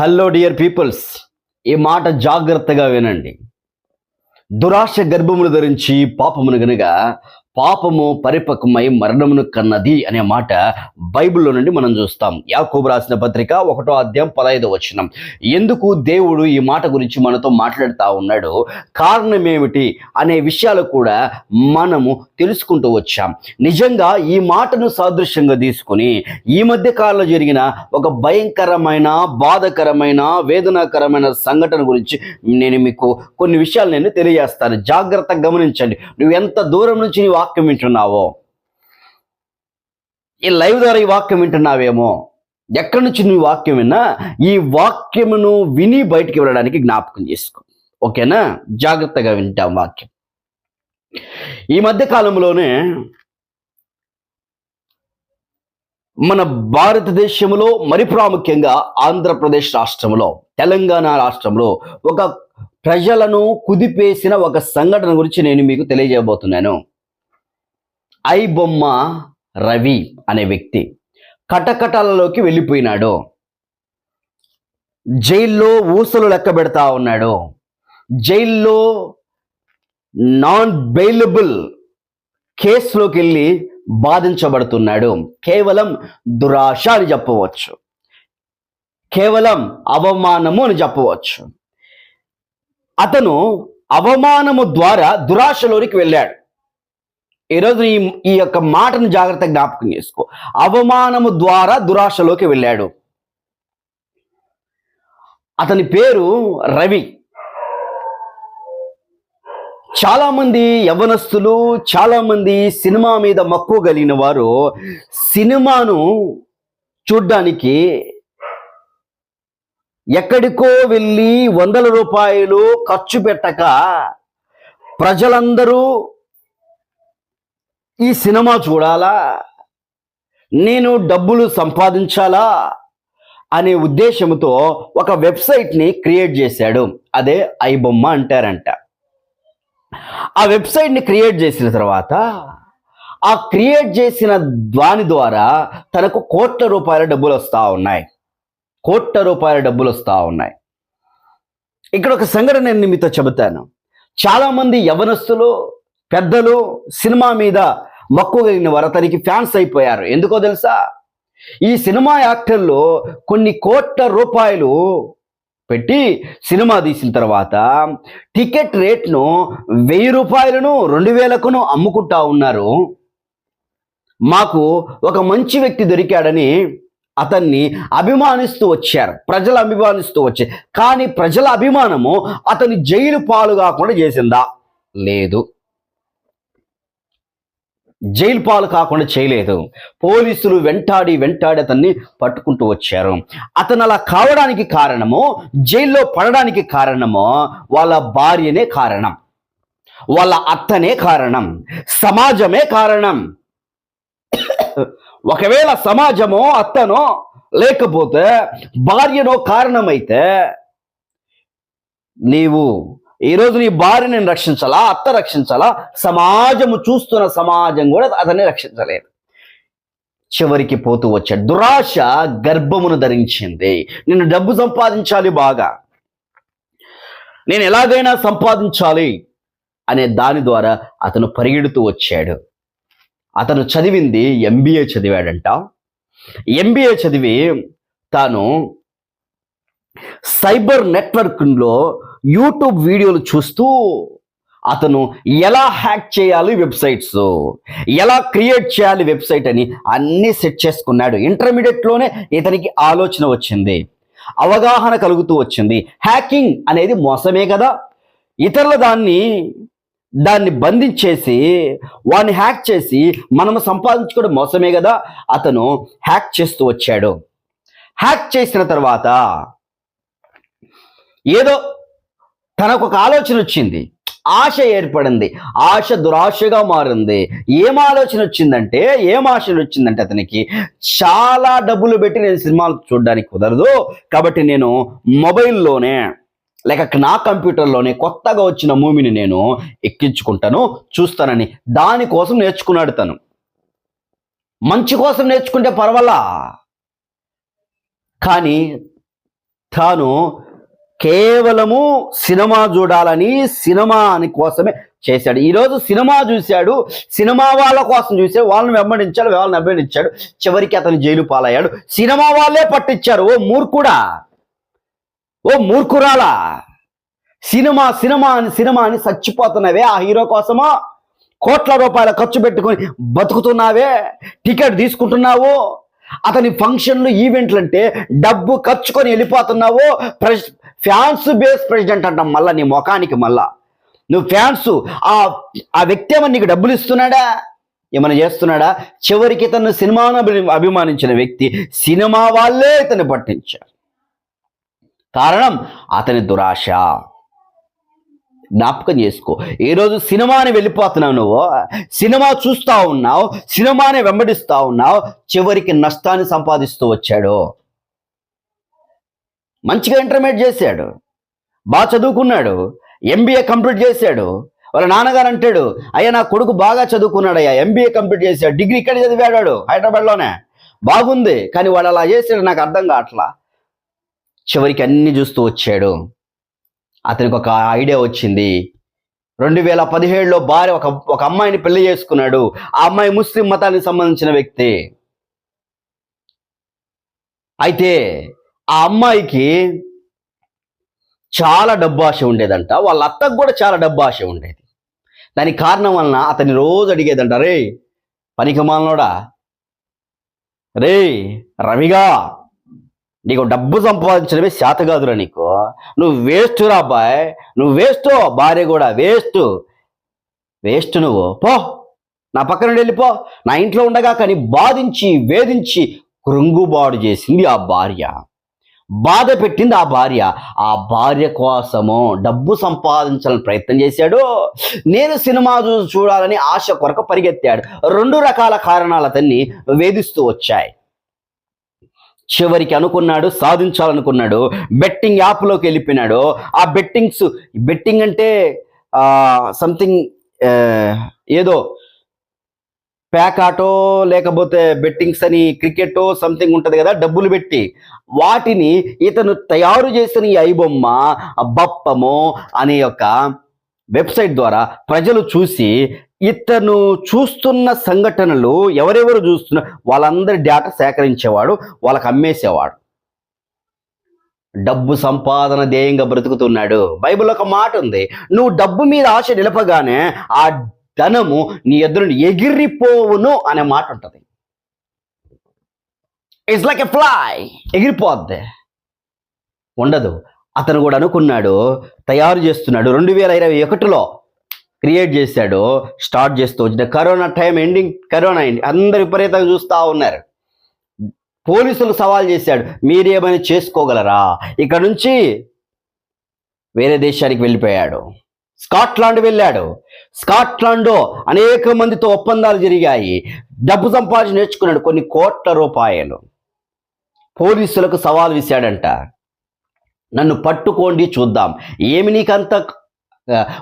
Hello dear peoples ఈ మాట జాగ్రత్తగా వినండి. దురాశ గర్భమును ధరించి పాపమును గనగా పాపము పరిపక్వమై మరణమును కన్నది అనే మాట బైబిల్లో నుండి మనం చూస్తాం. యాకోబు రాసిన పత్రిక ఒకటో అధ్యాయం పదహైదు వచనం. ఎందుకు దేవుడు ఈ మాట గురించి మనతో మాట్లాడుతూ ఉన్నాడు? కారణం ఏమిటి అనే విషయాలు కూడా మనము తెలుసుకుంటూ వచ్చాం. నిజంగా ఈ మాటను సాదృశ్యంగా తీసుకుని ఈ మధ్య కాలంలో జరిగిన ఒక భయంకరమైన బాధకరమైన వేదనాకరమైన సంఘటన గురించి నేను మీకు కొన్ని విషయాలు నేను తెలియజేస్తాను. జాగ్రత్తగా గమనించండి. నువ్వు ఎంత దూరం నుంచి నీ వాక్యం వింటున్నావో? ఈ లైవ్ ద్వారా ఈ వాక్యం వింటున్నావేమో? ఎక్కడి నుంచి నువ్వు వాక్యం విన్నా ఈ వాక్యమును విని బయటికి వెళ్ళడానికి జ్ఞాపకం చేసుకో. ఓకేనా? జాగ్రత్తగా వింటాం వాక్యం. ఈ మధ్య కాలంలోనే మన భారతదేశంలో మరి ప్రాముఖ్యంగా ఆంధ్రప్రదేశ్ రాష్ట్రంలో తెలంగాణ రాష్ట్రంలో ఒక ప్రజలను కుదిపేసిన ఒక సంఘటన గురించి నేను మీకు తెలియజేయబోతున్నాను. ఐ బొమ్మ రవి అనే వ్యక్తి కటకటాలలోకి వెళ్ళిపోయినాడు. జైల్లో ఊసలు లెక్క పెడతా ఉన్నాడు. జైల్లో నాన్ బెయిలబుల్ కేసులోకి వెళ్ళి బాధించబడుతున్నాడు. కేవలం దురాశ అని చెప్పవచ్చు. కేవలం అవమానము అని చెప్పవచ్చు. అతను అవమానము ద్వారా దురాశలోనికి వెళ్ళాడు. ఈరోజు ఈ ఈ యొక్క మాటను జాగ్రత్త జ్ఞాపకం చేసుకో. అవమానము ద్వారా దురాశలోకి వెళ్ళాడు. అతని పేరు రవి. చాలామంది యవనస్తులు చాలామంది సినిమా మీద మక్కువ కలిగిన వారు సినిమాను చూడ్డానికి ఎక్కడికో వెళ్ళి వందల రూపాయలు ఖర్చు పెట్టక ప్రజలందరూ ఈ సినిమా చూడాలా? నేను డబ్బులు సంపాదించాలా? అనే ఉద్దేశంతో ఒక వెబ్సైట్ని క్రియేట్ చేశాడు. అదే ఐబొమ్మ అంటారంట. ఆ వెబ్సైట్ని క్రియేట్ చేసిన తర్వాత ఆ క్రియేట్ చేసిన దాని ద్వారా తనకు కోట్ల రూపాయల డబ్బులు వస్తూ ఉన్నాయి. కోట్ల రూపాయల డబ్బులు వస్తూ ఉన్నాయి. ఇక్కడ ఒక సంఘటన నేను మీతో చెబుతాను. చాలామంది యవనస్తులు పెద్దలు సినిమా మీద మక్కువ కలిగిన వారు అతనికి ఫ్యాన్స్ అయిపోయారు. ఎందుకో తెలుసా? ఈ సినిమా యాక్టర్లు కొన్ని కోట్ల రూపాయలు పెట్టి సినిమా తీసిన తర్వాత టికెట్ రేట్ను వెయ్యి రూపాయలను రెండు వేలకును అమ్ముకుంటా ఉన్నారు. మాకు ఒక మంచి వ్యక్తి దొరికాడని అతన్ని అభిమానిస్తూ వచ్చారు. ప్రజలు అభిమానిస్తూ వచ్చారు కానీ ప్రజల అభిమానము అతని జైలు పాలు కాకుండా చేసిందా? లేదు. జైలు పాలు కాకుండా చేయలేదు. పోలీసులు వెంటాడి వెంటాడి అతన్ని పట్టుకుంటూ వచ్చారు. అతను అలా కావడానికి కారణము జైల్లో పడడానికి కారణము వాళ్ళ భార్యనే కారణం. వాళ్ళ అత్తనే కారణం. సమాజమే కారణం. ఒకవేళ సమాజమో అత్తనో లేకపోతే భార్యనో కారణమైతే నీవు ఈరోజు నీ నేను రక్షించాలా? అత్త రక్షించాలా? సమాజము చూస్తున్న సమాజం కూడా అతన్ని రక్షించలేదు. చివరికి పోతూ వచ్చాడు దురాశ గర్భమును ధరించింది. నేను డబ్బు సంపాదించాలి బాగా. నేను ఎలాగైనా సంపాదించాలి అనే దాని ద్వారా అతను పరిగెడుతూ వచ్చాడు. అతను చదివింది ఎంబీఏ చదివాడంట. ఎంబీఏ చదివి తాను సైబర్ నెట్వర్క్లో యూట్యూబ్ వీడియోలు చూస్తూ అతను ఎలా హ్యాక్ చేయాలి వెబ్సైట్స్ ఎలా క్రియేట్ చేయాలి వెబ్సైట్ అని అన్నీ సెట్ చేసుకున్నాడు. ఇంటర్మీడియట్లోనే ఇతనికి ఆలోచన వచ్చింది. అవగాహన కలుగుతూ వచ్చింది. హ్యాకింగ్ అనేది మోసమే కదా. ఇతరుల దాన్ని దాన్ని బంధించేసి వాడిని హ్యాక్ చేసి మనము సంపాదించుకోవడం మోసమే కదా. అతను హ్యాక్ చేస్తూ వచ్చాడు. హ్యాక్ చేసిన తర్వాత ఏదో తనకు ఒక ఆలోచన వచ్చింది. ఆశ ఏర్పడింది. ఆశ దురాశగా మారింది. ఏం ఆలోచన వచ్చిందంటే ఏం ఆశ వచ్చిందంటే అతనికి చాలా డబ్బులు పెట్టి నేను సినిమాలు చూడడానికి కుదరదు. కాబట్టి నేను మొబైల్లోనే లేక నా కంప్యూటర్లోనే కొత్తగా వచ్చిన మూవీని నేను ఎక్కించుకుంటాను చూస్తానని దానికోసం నేర్చుకున్నాడు తను. మంచి కోసం నేర్చుకుంటే పర్వాలా? కానీ తాను కేవలము సినిమా చూడాలని సినిమా అని కోసమే చేశాడు. ఈరోజు సినిమా చూశాడు సినిమా వాళ్ళ కోసం చూశాడు వాళ్ళని వెంబడించాడు వాళ్ళని అభినందించాడు. చివరికి అతను జైలు పాలయ్యాడు. సినిమా వాళ్ళే పట్టించారు. ఓ మూర్ఖుడా? ఓ మూర్ఖురాలా? సినిమా సినిమా అని సినిమా అని చచ్చిపోతున్నవే. ఆ హీరో కోసమా కోట్ల రూపాయల ఖర్చు పెట్టుకొని బతుకుతున్నావే? టికెట్ తీసుకుంటున్నావు? అతని ఫంక్షన్లు ఈవెంట్లు అంటే డబ్బు ఖర్చుకొని వెళ్ళిపోతున్నావు? ప్రశ్న ఫ్యాన్స్ బేస్ ప్రెసిడెంట్ అంటాం మళ్ళా నీ ముఖానికి మళ్ళా. నువ్వు ఫ్యాన్స్ ఆ ఆ వ్యక్తి ఏమన్నా నీకు డబ్బులు ఇస్తున్నాడా? ఏమైనా చేస్తున్నాడా? చివరికి తను సినిమాను అభిమానించిన వ్యక్తి సినిమా వాళ్ళే ఇతను పట్టించారు. కారణం అతని దురాశ. జ్ఞాపకం చేసుకో. ఈ రోజు సినిమాని వెళ్ళిపోతున్నావు నువ్వు సినిమా చూస్తా ఉన్నావు సినిమాని వెంబడిస్తూ ఉన్నావు చివరికి నష్టాన్ని సంపాదిస్తూ వచ్చాడు. మంచిగా ఇంటర్మీడియట్ చేశాడు. బాగా చదువుకున్నాడు. ఎంబీఏ కంప్లీట్ చేశాడు. వాళ్ళ నాన్నగారు అంటాడు అయ్యా నా కొడుకు బాగా చదువుకున్నాడు అయ్యా ఎంబీఏ కంప్లీట్ చేశాడు. డిగ్రీ ఇక్కడ చదివాడు హైదరాబాద్లోనే. బాగుంది కానీ వాడు అలా చేశాడు నాకు అర్థం కావట్లా. చివరికి అన్ని చూస్తూ వచ్చాడు. అతనికి ఒక ఐడియా వచ్చింది. రెండు వేల పదిహేడులో భార్య ఒక ఒక అమ్మాయిని పెళ్ళి చేసుకున్నాడు. ఆ అమ్మాయి ముస్లిం మతానికి సంబంధించిన వ్యక్తి. అయితే ఆ అమ్మాయికి చాలా డబ్బు ఆశ ఉండేదంట. వాళ్ళ అత్తకు కూడా చాలా డబ్బు ఆశ ఉండేది. దానికి కారణం వలన అతని రోజు అడిగేదంట రే పనికిమాలనోడా రే రవిగా నీకు డబ్బు సంపాదించడమే శాత కాదురా నీకు. నువ్వు వేస్ట్ రా అబ్బాయ్. నువ్వు వేస్ట్ భార్య కూడా వేస్ట్. వేస్ట్ నువ్వు. పో నా పక్కన నుండి వెళ్ళిపో నా ఇంట్లో ఉండగా కానీ బాధించి వేధించి కృంగుబాటు చేసింది ఆ భార్య. బాధ పెట్టింది ఆ భార్య. ఆ భార్య కోసము డబ్బు సంపాదించాలని ప్రయత్నం చేశాడు. నేను సినిమా చూడాలని ఆశ కొరకు పరిగెత్తాడు. రెండు రకాల కారణాలు అతన్ని వేధిస్తూ వచ్చాయి. చివరికి అనుకున్నాడు సాధించాలనుకున్నాడు. బెట్టింగ్ యాప్లోకి వెళ్ళిపోయినాడు. ఆ బెట్టింగ్స్ బెట్టింగ్ అంటే సంథింగ్ ఏదో ప్యాకాటో లేకపోతే బెట్టింగ్స్ అని క్రికెటో సంథింగ్ ఉంటుంది కదా డబ్బులు పెట్టి వాటిని ఇతను తయారు చేసిన ఈ ఐబొమ్మ బప్పము అనే యొక్క వెబ్సైట్ ద్వారా ప్రజలు చూసి ఇతను చూస్తున్న సంఘటనలు ఎవరెవరు చూస్తున్న వాళ్ళందరి డేటా సేకరించేవాడు వాళ్ళకి అమ్మేసేవాడు. డబ్బు సంపాదన ధ్యేయంగా బ్రతుకుతున్నాడు. బైబిల్ ఒక మాట ఉంది నువ్వు డబ్బు మీద ఆశ నిలపగానే ఆ ధనము నీ ఎదురు ఎగిరిపోవును అనే మాట ఉంటుంది. ఇట్స్ లైక్ ఎ ఫ్లై ఎగిరిపోద్ది. ఉండదు. అతను కూడా అనుకున్నాడు తయారు చేస్తున్నాడు. రెండు వేల ఇరవై ఒకటిలో క్రియేట్ చేశాడు స్టార్ట్ చేస్తూ వచ్చిన corona time ending corona ending అందరు విపరీతంగా చూస్తూ ఉన్నారు. పోలీసులు సవాల్ చేశాడు మీరేమైనా చేసుకోగలరా? ఇక్కడ నుంచి వేరే దేశానికి వెళ్ళిపోయాడు. స్కాట్లాండ్ వెళ్ళాడు. స్కాట్లాండ్లో అనేక మందితో ఒప్పందాలు జరిగాయి. డబ్బు సంపాదించి నేర్చుకున్నాడు కొన్ని కోట్ల రూపాయలు. పోలీసులకు సవాల్ విసాడంట నన్ను పట్టుకోండి చూద్దాం. ఏమి నీకంత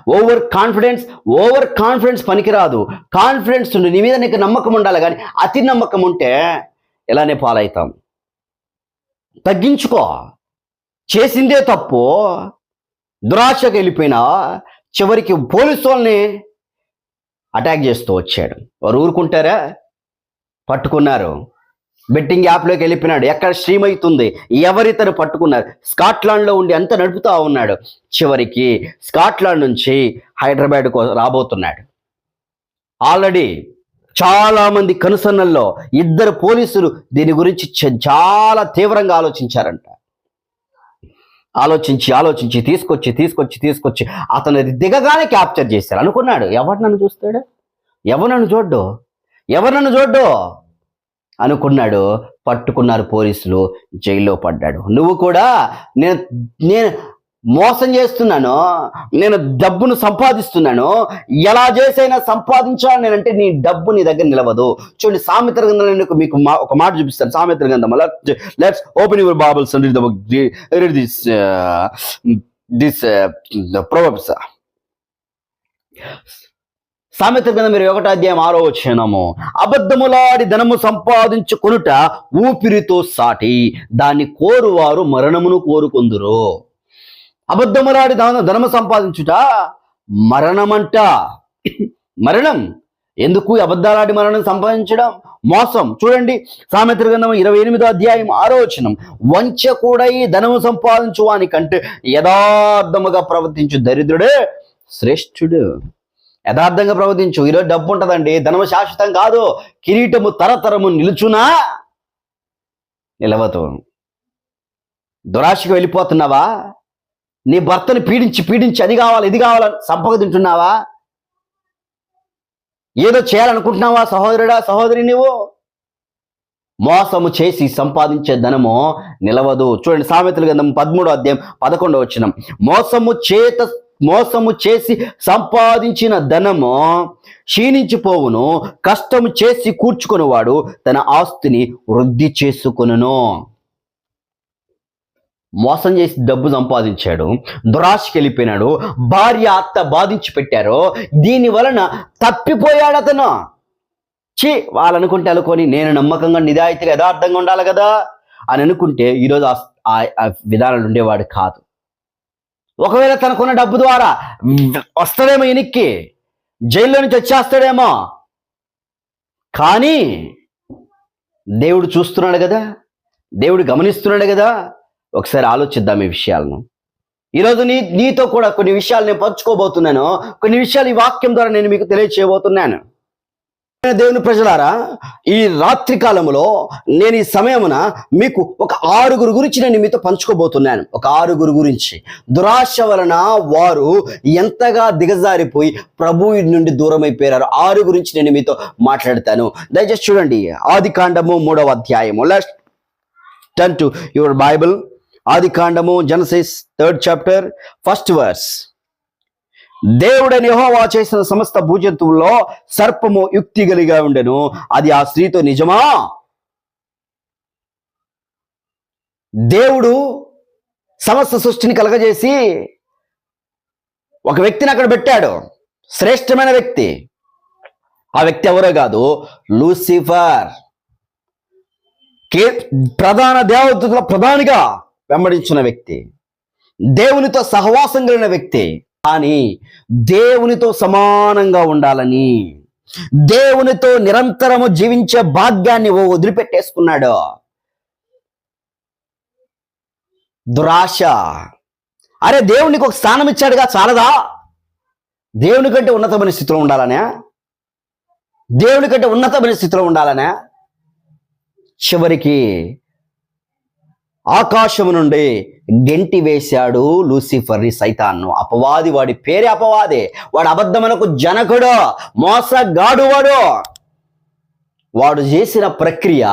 ఓవర్ కాన్ఫిడెన్స్? ఓవర్ కాన్ఫిడెన్స్ పనికిరాదు. కాన్ఫిడెన్స్ ఉండి నీ మీద నీకు నమ్మకం ఉండాలి కానీ అతి నమ్మకం ఉంటే ఇలానే పాలవుతాం. తగ్గించుకో. చేసిందే తప్పు. దురాశకు వెళ్ళిపోయినా చివరికి పోలీసు వాళ్ళని అటాక్ చేస్తూ వచ్చాడు. వారు ఊరుకుంటారా? పట్టుకున్నారు. బెట్టింగ్ యాప్లోకి వెళ్ళిపోయినాడు. ఎక్కడ స్ట్రీమ్ అవుతుంది? ఎవరితను పట్టుకున్నారు? స్కాట్లాండ్లో ఉండి అంత నడుపుతూ ఉన్నాడు. చివరికి స్కాట్లాండ్ నుంచి హైదరాబాద్కు రాబోతున్నాడు. ఆల్రెడీ చాలామంది కనుసన్నల్లో ఇద్దరు పోలీసులు దీని గురించి చ- చాలా తీవ్రంగా ఆలోచించారంట. ఆలోచించి ఆలోచించి తీసుకొచ్చి తీసుకొచ్చి తీసుకొచ్చి అతను దిగగానే క్యాప్చర్ చేశారు. అనుకున్నాడు ఎవరు నన్ను చూస్తాడు? ఎవరు నన్ను చూడ్డు? ఎవరు నన్ను చూడ్డు? అనుకున్నాడు పట్టుకున్నారు పోలీసులు జైల్లో పడ్డాడు. నువ్వు కూడా నేను నేను మోసం చేస్తున్నాను నేను డబ్బును సంపాదిస్తున్నాను ఎలా చేసైనా సంపాదించాలి నేనంటే నీ డబ్బు నీ దగ్గర నిలవదు. చూడండి సామెత గ్రంథంలో నేను మీకు మా- ఒక మాట చూపిస్తాను. సామెతల గ్రంథం let's open your Bibles and read the book read this this Proverbs సామెత కింద మీరు ఒకటో అధ్యాయం ఆరో వచ్చినము అబద్ధములాడి ధనము సంపాదించుకొనుట ఊపిరితో సాటి దాన్ని కోరువారు మరణమును కోరుకుందురు. అబద్ధములాడి దాన ధనము సంపాదించుట మరణమంట. మరణం. ఎందుకు అబద్ధాలాడి మరణం సంపాదించడం? మోసం. చూడండి సామెత్ర గ్రంథం ఇరవై ఎనిమిదో అధ్యాయం ఆరోచనం వంచ కూడా ఈ ధనము సంపాదించు అని కంటే యథార్థముగా ప్రవర్తించు దరిద్రుడే శ్రేష్ఠుడు. యథార్థంగా ప్రవర్తించు. ఈరోజు డబ్బు ఉంటుందండి. ధనము శాశ్వతం కాదు. కిరీటము తరతరము నిలుచునా? నిలవతు దురాశకు వెళ్ళిపోతున్నావా? నీ భర్తను పీడించి పీడించి అది కావాలి ఇది కావాలని సంపద తింటున్నావా? ఏదో చేయాలనుకుంటున్నావా సహోదరుడా సహోదరి నువ్వు మోసము చేసి సంపాదించే ధనము నిలవదు. చూడండి సామెతలు గంధం పదమూడో అధ్యాయం పదకొండవ వచ్చిన మోసము చేత మోసము చేసి సంపాదించిన ధనము క్షీణించిపోవును కష్టము చేసి కూర్చుకునేవాడు తన ఆస్తిని వృద్ధి చేసుకొనును. మోసం చేసి డబ్బు సంపాదించాడు దురాశకి వెళ్ళిపోయినాడు భార్య అత్త బాధించి పెట్టారు దీని వలన తప్పిపోయాడు అతను. ఛీ వాళ్ళు అనుకుంటే అనుకొని నేను నమ్మకంగా నిజాయితీగా యథార్థంగా ఉండాలి కదా అని అనుకుంటే ఈరోజు ఆ- ఆ- ఆ విధానాలు ఉండేవాడు కాదు. ఒకవేళ తనకున్న డబ్బు ద్వారా వస్తాడేమో ఎనిక్కి జైల్లో నుంచి వచ్చేస్తాడేమో. కానీ దేవుడు చూస్తున్నాడు కదా దేవుడు గమనిస్తున్నాడు కదా ఒకసారి ఆలోచిద్దాం ఈ విషయాలను. ఈరోజు నీ నీతో కూడా కొన్ని విషయాలు నేను పంచుకోబోతున్నాను. కొన్ని విషయాలు ఈ వాక్యం ద్వారా నేను మీకు తెలియచేయబోతున్నాను. దేవుని ప్రజలారా ఈ రాత్రి కాలంలో నేను ఈ సమయమున మీకు ఒక ఆరుగురు గురించి నేను మీతో పంచుకోబోతున్నాను. ఒక ఆరుగురు గురించి. దురాశ వలన వారు ఎంతగా దిగజారిపోయి ప్రభు నుండి దూరమైపోయారు ఆరు గురించి నేను మీతో మాట్లాడతాను. దయచేసి చూడండి ఆది కాండము మూడవ అధ్యాయము. Let turn to your Bible ఆది కాండము Genesis third chapter first verse దేవుడని యహోవా చేసిన సమస్త భూజంతువుల్లో సర్పము యుక్తి కలిగా ఉండెను. అది ఆ స్త్రీతో నిజమా? దేవుడు సమస్త సృష్టిని కలగజేసి ఒక వ్యక్తిని అక్కడ పెట్టాడు. శ్రేష్టమైన వ్యక్తి. ఆ వ్యక్తి ఎవరో కాదు? లూసిఫర్. కే ప్రధాన దేవతల ప్రధానిగా వెంబడించిన వ్యక్తి దేవునితో సహవాసం కలిగిన వ్యక్తి. కానీ దేవునితో సమానంగా ఉండాలని దేవునితో నిరంతరము జీవించే భాగ్యాన్ని ఓ వదిలిపెట్టేసుకున్నాడు. దురాశ. అరే దేవునికి ఒక స్థానం ఇచ్చాడుగా చాలదా? దేవుని కంటే ఉన్నతమైన స్థితిలో ఉండాలనే? దేవుని కంటే ఉన్నతమైన స్థితిలో ఉండాలనే? చివరికి ఆకాశము నుండి గెంటి వేశాడు లూసిఫర్ని సైతాన్ను. అపవాది వాడి పేరే అపవాదే. వాడు అబద్ధమునకు జనకుడు మోసగాడు వాడు వాడు చేసిన ప్రక్రియ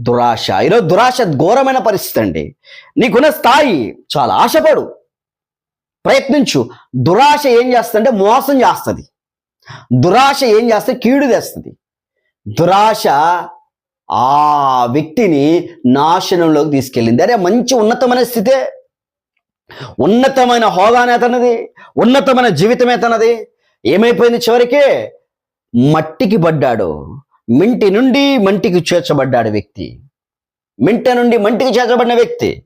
దురాశ. ఈరోజు దురాశ ఘోరమైన పరిస్థితి అండి. నీకున్న స్థాయి చాలా ఆశపడు. ప్రయత్నించు. దురాశ ఏం చేస్తుందంటే మోసం చేస్తుంది. దురాశ ఏం చేస్తే కీడు తెస్తుంది. దురాశ ఆ వ్యక్తిని నాశనంలోకి తీసుకెళ్ళింది. అరే మంచి ఉన్నతమైన స్థితే? ఉన్నతమైన హోదానే తనది ఉన్నతమైన జీవితమే తనది ఏమైపోయింది చివరికి? మట్టికి పడ్డాడు. మింటి నుండి మంటికి చేర్చబడ్డాడు వ్యక్తి. మింట నుండి మంటికి చేర్చబడిన వ్యక్తి.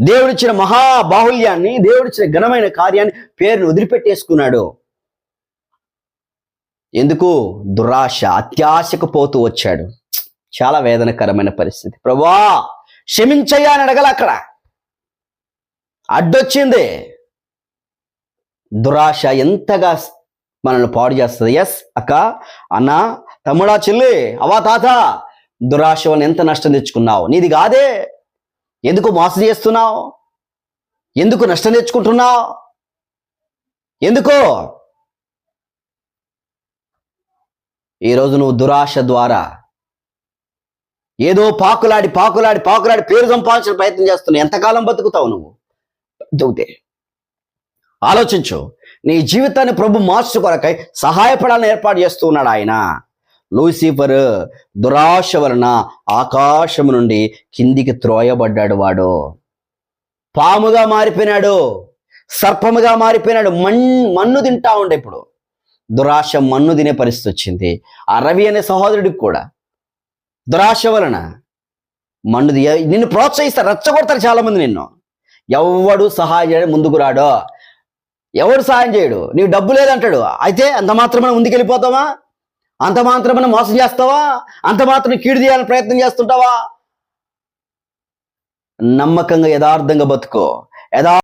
దేవుడిచ్చిన మహా బాహుల్యాన్ని దేవుడిచ్చిన ఘనమైన కార్యాన్ని పేరును వదిలిపెట్టేసుకున్నాడు. ఎందుకు? దురాశ అత్యాశకు పోతూ వచ్చాడు. చాలా వేదనకరమైన పరిస్థితి. ప్రభా క్షమించయ్యా అని అడగల అక్కడ. అడ్డొచ్చింది. దురాశ ఎంతగా మనల్ని పాడు చేస్తుంది. ఎస్ అక్క అన్న తమ్ముడా చెల్లి అవా తాత దురాశ వల్ల ఎంత నష్టం తెచ్చుకున్నావు? నీది కాదే. ఎందుకు మోసం చేస్తున్నావు? ఎందుకు నష్టం తెచ్చుకుంటున్నావు? ఎందుకు? ఈరోజు నువ్వు దురాశ ద్వారా ఏదో పాకులాడి పాకులాడి పాకులాడి పేరు సంపాదించిన ప్రయత్నం చేస్తున్నావు. ఎంతకాలం బతుకుతావు నువ్వు? బతుకుతే. ఆలోచించు. నీ జీవితాన్ని ప్రభు మార్చు కొరకై సహాయపడాలని ఏర్పాటు చేస్తూ ఉన్నాడు ఆయన. లూసిఫర్ దురాశ వలన ఆకాశము నుండి కిందికి త్రోయబడ్డాడు వాడు. పాముగా మారిపోయినాడు. సర్పముగా మారిపోయినాడు. మన్ మన్ను తింటా ఉండే ఇప్పుడు. దురాశ మన్ను తినే పరిస్థితి వచ్చింది. ఆ రవి అనే సహోదరుడికి కూడా. దురాశ వలన మండుది. నిన్ను ప్రోత్సహిస్తారు రచ్చగొడతారు చాలా మంది నిన్ను. ఎవడు సహాయం చేయడం ముందుకు రాడో. ఎవడు సహాయం చేయడు? నీకు డబ్బు లేదంటాడు. అయితే అంత మాత్రమే ముందుకెళ్ళిపోతావా అంత మాత్రమే మోసం చేస్తావా? అంత మాత్రం కీడు తీయాలని ప్రయత్నం చేస్తుంటావా? నమ్మకంగా యథార్థంగా బతుకో. యథా